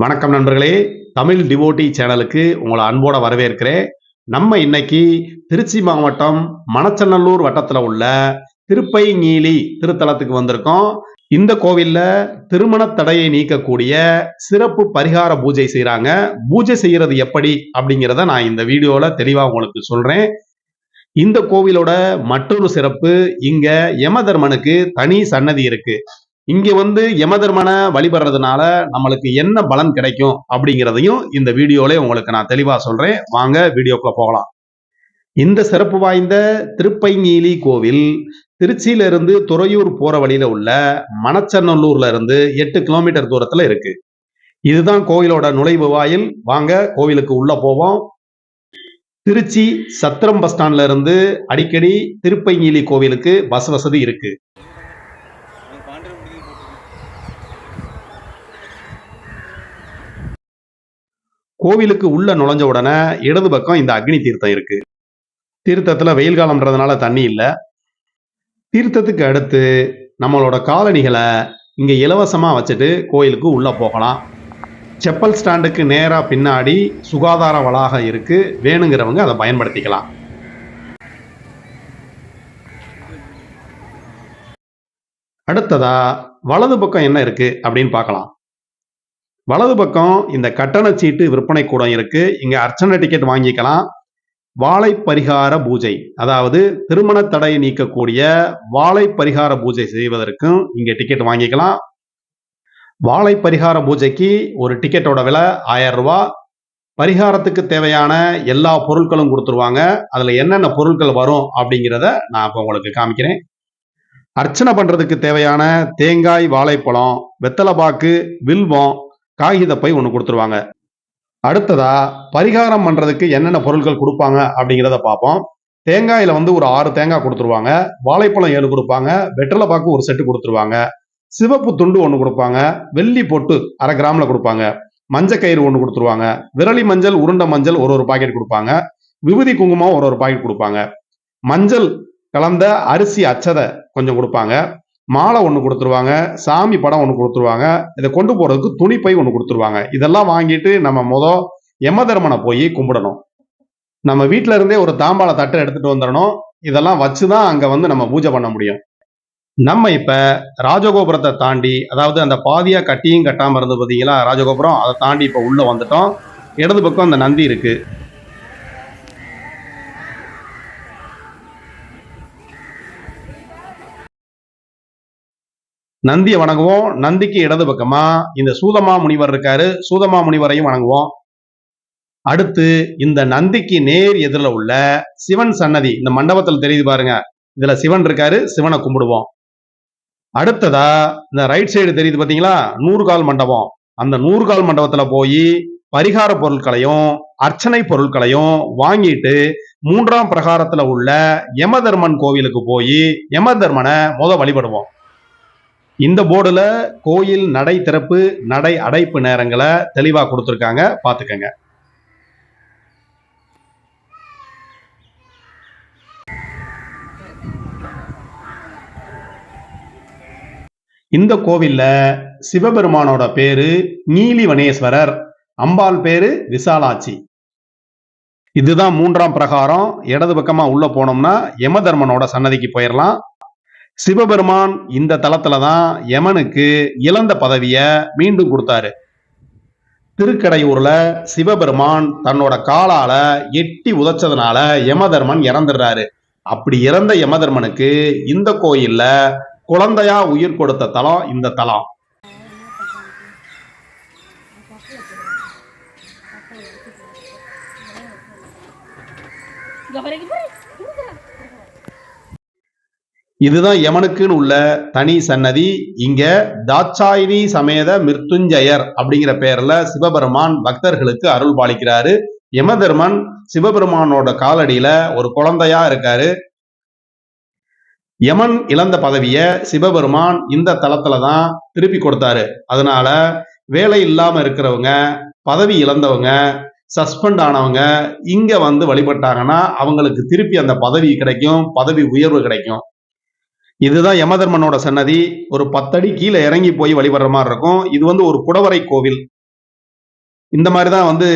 வணக்கம் நண்பர்களே. தமிழ் டிவோட்டி சேனலுக்கு உங்களை அன்போட வரவேற்கிறேன். நம்ம இன்னைக்கு திருச்சி மாவட்டம் மணச்சநல்லூர் வட்டத்தில் உள்ள திருப்பைங்கீலி திருத்தலத்துக்கு வந்திருக்கோம். இந்த கோவில்ல திருமண தடையை நீக்கக்கூடிய சிறப்பு பரிகார பூஜை செய்கிறாங்க பூஜை செய்யறது எப்படி அப்படிங்கிறத நான் இந்த வீடியோல தெளிவாக உங்களுக்கு சொல்றேன். இந்த கோவிலோட மற்றொரு சிறப்பு இங்க யமதர்மனுக்கு தனி சன்னதி இருக்கு. இங்க வந்து யமதர்மனை வழிபடுறதுனால நம்மளுக்கு என்ன பலன் கிடைக்கும் அப்படிங்கிறதையும் இந்த வீடியோல உங்களுக்கு நான் தெளிவா சொல்றேன். வாங்க வீடியோக்குள்ள போகலாம். இந்த சிறப்பு வாய்ந்த திருப்பைங்கீலி கோவில் திருச்சியில இருந்து துறையூர் போற வழியில உள்ள மணச்சநல்லூர்ல இருந்து எட்டு கிலோமீட்டர் தூரத்துல இருக்கு. இதுதான் கோவிலோட நுழைவு வாயில். வாங்க கோவிலுக்கு உள்ள போவோம். திருச்சி சத்திரம் பஸ் ஸ்டாண்ட்ல இருந்து அடிக்கடி திருப்பைங்கீலி கோவிலுக்கு பஸ் வசதி இருக்கு. கோவிலுக்கு உள்ள நுழைஞ்ச உடனே இடது பக்கம் இந்த அக்னி தீர்த்தம் இருக்கு. தீர்த்தத்துல வெயில் காலம்ன்றதுனால தண்ணி இல்லை. தீர்த்தத்துக்கு அடுத்து நம்மளோட காலணிகளை இங்க இலவசமா வச்சுட்டு கோயிலுக்கு உள்ள போகலாம். செப்பல் ஸ்டாண்டுக்கு நேராக பின்னாடி சுகாதார வளாகம் இருக்கு. வேணுங்கிறவங்க அதை பயன்படுத்திக்கலாம். அடுத்ததா வலது பக்கம் என்ன இருக்கு அப்படின்னு பார்க்கலாம். வலது பக்கம் இந்த கட்டண சீட்டு விற்பனை கூடம் இருக்கு. இங்க அர்ச்சனை டிக்கெட் வாங்கிக்கலாம். வாழை பரிகார பூஜை அதாவது திருமண தடை நீக்கக்கூடிய வாழை பரிகார பூஜை செய்வதற்கும் இங்க டிக்கெட் வாங்கிக்கலாம். வாழை பரிகார பூஜைக்கு ஒரு டிக்கெட்டோட விலை ஆயிரம் ரூபாய் பரிகாரத்துக்கு தேவையான எல்லா பொருட்களும் கொடுத்துருவாங்க. அதுல என்னென்ன பொருட்கள் வரும் அப்படிங்கிறத நான் இப்போ உங்களுக்கு காமிக்கிறேன். அர்ச்சனை பண்றதுக்கு தேவையான தேங்காய் வாழைப்பழம் வெத்தலைப்பாக்கு வில்வம் காகிதப்பை ஒன்று கொடுத்துருவாங்க. அடுத்ததா பரிகாரம் பண்ணுறதுக்கு என்னென்ன பொருட்கள் கொடுப்பாங்க அப்படிங்கிறத பார்ப்போம். தேங்காயில் வந்து ஒரு ஆறு தேங்காய் கொடுத்துருவாங்க. வாழைப்பழம் ஏழு கொடுப்பாங்க. வெற்றலை பாக்கு ஒரு செட்டு கொடுத்துருவாங்க. சிவப்பு துண்டு ஒன்று கொடுப்பாங்க. வெள்ளி பொட்டு அரை கிராமில் கொடுப்பாங்க. மஞ்சள் கயிறு ஒன்று கொடுத்துருவாங்க. விரலி மஞ்சள் உருண்டை மஞ்சள் ஒரு ஒரு பாக்கெட் கொடுப்பாங்க. விபூதி குங்குமம் ஒரு ஒரு பாக்கெட் கொடுப்பாங்க. மஞ்சள் கலந்த அரிசி அச்சதை கொஞ்சம் கொடுப்பாங்க. மாலை ஒன்று கொடுத்துருவாங்க சாமி படம் ஒன்று கொடுத்துருவாங்க இதை கொண்டு போகிறதுக்கு துணிப்பை ஒன்று கொடுத்துருவாங்க. இதெல்லாம் வாங்கிட்டு நம்ம முத யமதர்மனை போய் கும்பிடணும். நம்ம வீட்டில இருந்தே ஒரு தாம்பாள தட்டை எடுத்துட்டு வந்துடணும். இதெல்லாம் வச்சு தான் அங்கே வந்து நம்ம பூஜை பண்ண முடியும். நம்ம இப்போ ராஜகோபுரத்தை தாண்டி அதாவது அந்த பாதியாக கட்டியும் கட்டாமல் இருந்து பார்த்தீங்களா ராஜகோபுரம் அதை தாண்டி இப்போ உள்ளே வந்துட்டோம். இடது பக்கம் அந்த நந்தி இருக்குது நந்தியை வணங்குவோம். நந்திக்கு இடது பக்கமா இந்த சூதமா முனிவர் இருக்காரு. சூதமா முனிவரையும் வணங்குவோம். அடுத்து இந்த நந்திக்கு நேர் எதிரில் உள்ள சிவன் சன்னதி இந்த மண்டபத்தில் தெரியுது பாருங்க. இதுல சிவன் இருக்காரு சிவனை கும்பிடுவோம். அடுத்ததா இந்த ரைட் சைடு தெரியுது பாத்தீங்களா? நூறுகால் மண்டபம். அந்த நூறுகால் மண்டபத்துல போய் பரிகார பொருட்களையும் அர்ச்சனை பொருட்களையும் வாங்கிட்டு மூன்றாம் பிரகாரத்துல உள்ள யமதர்மன் கோவிலுக்கு போய் யமதர்மனை முத வழிபடுவோம். இந்த போர்டுல கோயில் நடை திறப்பு நடை அடைப்பு நேரங்களை தெளிவா கொடுத்துருக்காங்க. பார்த்துக்கங்க. இந்த கோவில்ல சிவபெருமானோட பேரு நீலிவனேஸ்வரர் அம்பாள் பேரு விசாலாட்சி. இதுதான் மூன்றாம் பிரகாரம். இடது பக்கமா உள்ள போனோம்னா யமதர்மனோட சன்னதிக்கு போயிடலாம் சிவபெருமான் இந்த தளத்துல தான் யமனுக்கு இழந்த பதவிய மீண்டும் கொடுத்தாரு. திருக்கடையூர்ல சிவபெருமான் தன்னோட காலால எட்டி உதைச்சதுனால யமதர்மன் இறந்துடுறாரு. அப்படி இறந்த யமதர்மனுக்கு இந்த கோயில்ல குழந்தையா உயிர் கொடுத்த தலம் இந்த தலம். இதுதான் யமனுக்குன்னு உள்ள தனி சன்னதி. இங்க தாட்சாயினி சமேத மிருத்துஞ்சயர் அப்படிங்கிற பெயர்ல சிவபெருமான் பக்தர்களுக்கு அருள் பாலிக்கிறாரு. யமதர்மன் சிவபெருமானோட காலடியில ஒரு குழந்தையா இருக்காரு. யமன் இழந்த பதவிய சிவபெருமான் இந்த தளத்துல தான் திருப்பி கொடுத்தாரு. அதனால வேலை இல்லாம இருக்கிறவங்க பதவி இழந்தவங்க சஸ்பெண்ட் ஆனவங்க இங்க வந்து வழிபட்டாங்கன்னா அவங்களுக்கு திருப்பி அந்த பதவி கிடைக்கும் பதவி உயர்வு கிடைக்கும். இதுதான் யமதர்மனோட சன்னதி. ஒரு பத்தடி கீழே இறங்கி போய் வழிபடுற மாதிரி இருக்கும். இது வந்து ஒரு குடவரை கோவில். இந்த மாதிரி தான் வந்து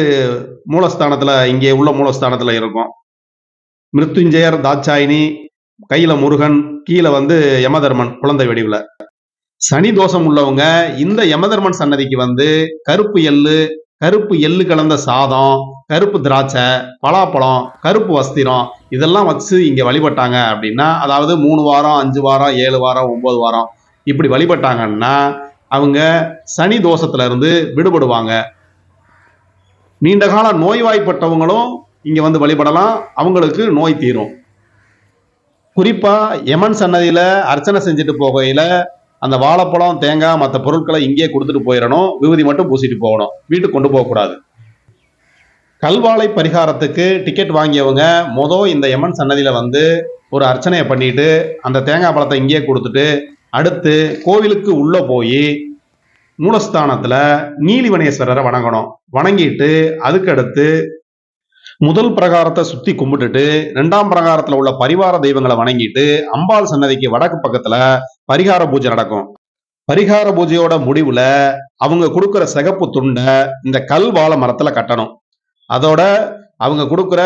மூலஸ்தானத்தில் இங்கே உள்ள மூலஸ்தானத்தில் இருக்கும். மிருத்துஞ்சயர் தாட்சாயினி கையில முருகன் கீழே வந்து யமதர்மன் குழந்தை வடிவில். சனி தோஷம் உள்ளவங்க இந்த யமதர்மன் சன்னதிக்கு வந்து கருப்பு எள்ளு கருப்பு எள்ளு கலந்த சாதம் கருப்பு திராட்சை பலாப்பழம் கருப்பு வஸ்திரம் இதெல்லாம் வச்சு இங்கே வழிபட்டாங்க அப்படின்னா அதாவது மூணு வாரம் அஞ்சு வாரம் ஏழு வாரம் ஒம்பது வாரம் இப்படி வழிபட்டாங்கன்னா அவங்க சனி தோஷத்துலேருந்து விடுபடுவாங்க. நீண்ட நோய்வாய்ப்பட்டவங்களும் இங்கே வந்து வழிபடலாம். அவங்களுக்கு நோய் தீரும். குறிப்பாக யமன் சன்னதியில் அர்ச்சனை செஞ்சுட்டு போகையில் அந்த வாழைப்பழம் தேங்காய் மற்ற பொருட்களை இங்கேயே கொடுத்துட்டு போயிடணும். விபூதி மட்டும் பூசிட்டு போகணும். வீட்டுக்கு கொண்டு போகக்கூடாது. கல்வாழை பரிகாரத்துக்கு டிக்கெட் வாங்கியவங்க மொதல் இந்த எம்மன் சன்னதியில் வந்து ஒரு அர்ச்சனையை பண்ணிட்டு அந்த தேங்காய் பழத்தை இங்கேயே கொடுத்துட்டு அடுத்து கோவிலுக்கு உள்ளே போய் மூலஸ்தானத்தில் நீலிவனேஸ்வரரை வணங்கணும். வணங்கிட்டு அதுக்கடுத்து முதல் பிரகாரத்தை சுற்றி கும்பிட்டுட்டு ரெண்டாம் பிரகாரத்தில் உள்ள பரிவார தெய்வங்களை வணங்கிட்டு அம்பாள் சன்னதிக்கு வடக்கு பக்கத்தில் பரிகார பூஜை நடக்கும். பரிகார பூஜையோட முடிவுல அவங்க கொடுக்குற சிகப்பு துண்டை இந்த கல் வாழை மரத்துல கட்டணும். அதோட அவங்க கொடுக்குற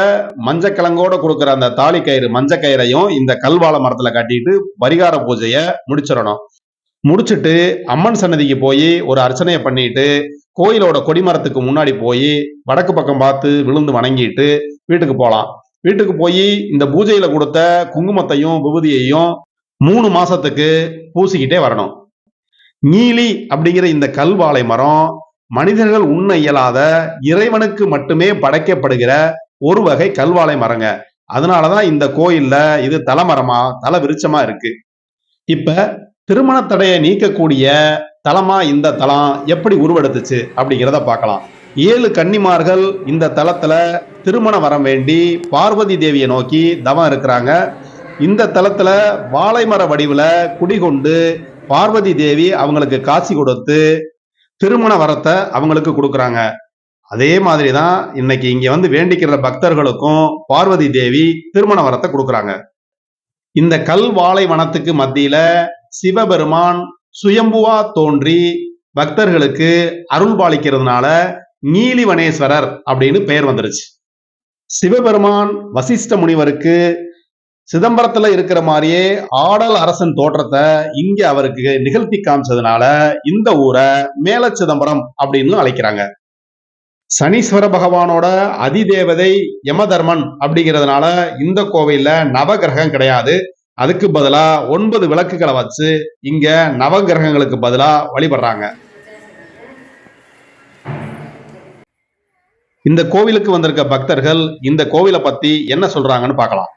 மஞ்சக்கிழங்கோட கொடுக்குற அந்த தாலி கயிறு மஞ்ச கயிறையும் இந்த கல் வாழை மரத்துல கட்டிட்டு பரிகார பூஜையை முடிச்சிடணும். முடிச்சிட்டு அம்மன் சன்னதிக்கு போய் ஒரு அர்ச்சனையை பண்ணிட்டு கோயிலோட கொடிமரத்துக்கு முன்னாடி போய் வடக்கு பக்கம் பார்த்து விழுந்து வணங்கிட்டு வீட்டுக்கு போகலாம் வீட்டுக்கு போய் இந்த பூஜையில கொடுத்த குங்குமத்தையும் விபூதியையும் மூணு மாசத்துக்கு பூசிக்கிட்டே வரணும். நீலி அப்படிங்கிற இந்த கல்வாழை மரம் மனிதர்கள் உண்ண இயலாத இறைவனுக்கு மட்டுமே படைக்கப்படுகிற ஒரு வகை கல்வாழை மரங்க. அதனாலதான் இந்த கோயில்ல இது தலைமரமா தலை விருச்சமா இருக்கு. இப்ப திருமண தடையை நீக்கக்கூடிய தலமா இந்த தலம் எப்படி உருவெடுத்துச்சு அப்படிங்கிறத பார்க்கலாம். ஏழு கன்னிமார்கள் இந்த தலத்துல திருமண வரம் வேண்டி பார்வதி தேவியை நோக்கி தவம் இருக்கிறாங்க. இந்த தலத்தில் வாழைமர வடிவில் குடிகொண்டு பார்வதி தேவி அவங்களுக்கு காசி கொடுத்து திருமண வரத்தை அவங்களுக்கு கொடுக்குறாங்க. அதே மாதிரி தான் இன்னைக்கு இங்கே வந்து வேண்டிக்கிற பக்தர்களுக்கும் பார்வதி தேவி திருமண வரத்தை கொடுக்குறாங்க. இந்த கல் வாழை வனத்துக்கு மத்தியில சிவபெருமான் சுயம்புவா தோன்றி பக்தர்களுக்கு அருள் பாலிக்கிறதுனால நீலிவனேஸ்வரர் அப்படின்னு பெயர் வந்துருச்சு. சிவபெருமான் வசிஷ்ட முனிவருக்கு சிதம்பரத்துல இருக்கிற மாதிரியே ஆடல் அரசன் தோற்றத்தை இங்க அவருக்கு நிகழ்த்தி காமிச்சதுனால இந்த ஊரை மேல சிதம்பரம் அப்படின்னு அழைக்கிறாங்க. சனீஸ்வர பகவானோட அதிதேவதை யமதர்மன் அப்படிங்கிறதுனால இந்த கோவில்ல நவகிரகம் கிடையாது. அதுக்கு பதிலா ஒன்பது விளக்குகளை வச்சு இங்க நவகிரகங்களுக்கு பதிலா வழிபடுறாங்க. இந்த கோவிலுக்கு வந்திருக்க பக்தர்கள் இந்த கோவிலை பத்தி என்ன சொல்றாங்கன்னு பார்க்கலாம்.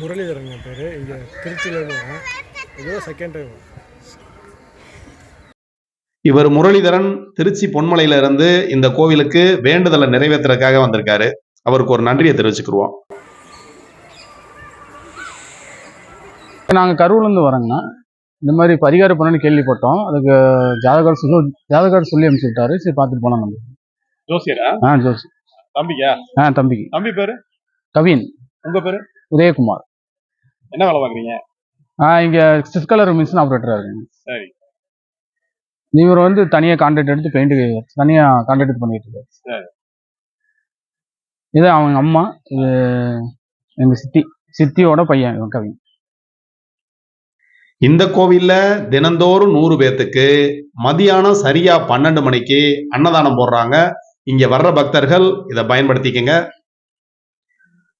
முரளிதரன் என் பேர். இங்கே திருச்சியிலேருந்து இதுதான் செகண்ட் டைம் இவர் முரளிதரன் திருச்சி பொன்மலையில இருந்து இந்த கோவிலுக்கு வேண்டுதலை நிறைவேற்றுறதுக்காக வந்திருக்காரு. அவருக்கு ஒரு நன்றியை தெரிவிச்சுக்கிருவோம். நாங்கள் கரூர்லேருந்து வரோங்கண்ணா. இந்த மாதிரி பரிகாரம் பண்ணணும்னு கேள்விப்பட்டோம். அதுக்கு ஜாதகார் சொல்லி ஜாதகார் சொல்லி அனுப்பிச்சுட்டாரு சரி பார்த்துட்டு போனோம் நம்ம. ஜோசியரா? ஆ ஜோசி. தம்பிக்கா? ஆ தம்பிக்கு. தம்பி பேரு? கவின். உங்க பேரு? உதயகுமார். என்ன வேலை பாக்குறீங்க ஆ இங்கே சிஸ் கலர் மிஷின் ஆப்ரேட்டராக இருக்குங்க. சரி. இவர் வந்து தனியாக கான்ட்ராக்ட் எடுத்து பெயிண்ட் தனியாக கான்ட்ராக்ட் எடுத்து பண்ணிட்டு இருக்காரு. சரி. இது அவங்க அம்மா இது எங்கள் சித்தி சித்தியோட பையன் இவன் கவின் இந்த கோவில்ல தினந்தோறும் நூறு பேர்த்துக்கு மதியானம் சரியா பன்னெண்டு மணிக்கு அன்னதானம் போடுறாங்க. இங்க வர்ற பக்தர்கள் இதை பயன்படுத்திக்கங்க.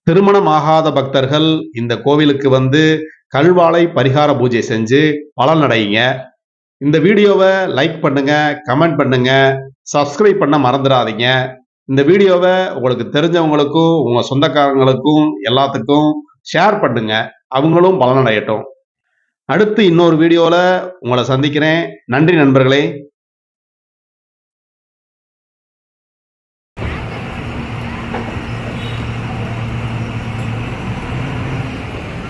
திருமணம் ஆகாத பக்தர்கள் இந்த கோவிலுக்கு வந்து கல்வாழை பரிகார பூஜை செஞ்சு பலனடையுங்க. இந்த வீடியோவை லைக் பண்ணுங்க கமெண்ட் பண்ணுங்க சப்ஸ்கிரைப் பண்ண மறந்துடாதீங்க. இந்த வீடியோவை உங்களுக்கு தெரிஞ்சவங்களுக்கும் உங்க சொந்தக்காரங்களுக்கும் எல்லாத்துக்கும் ஷேர் பண்ணுங்க. அவங்களும் பலனடையட்டும். அடுத்து இன்னொரு வீடியோவில் உங்களை சந்திக்கிறேன். நன்றி நண்பர்களே.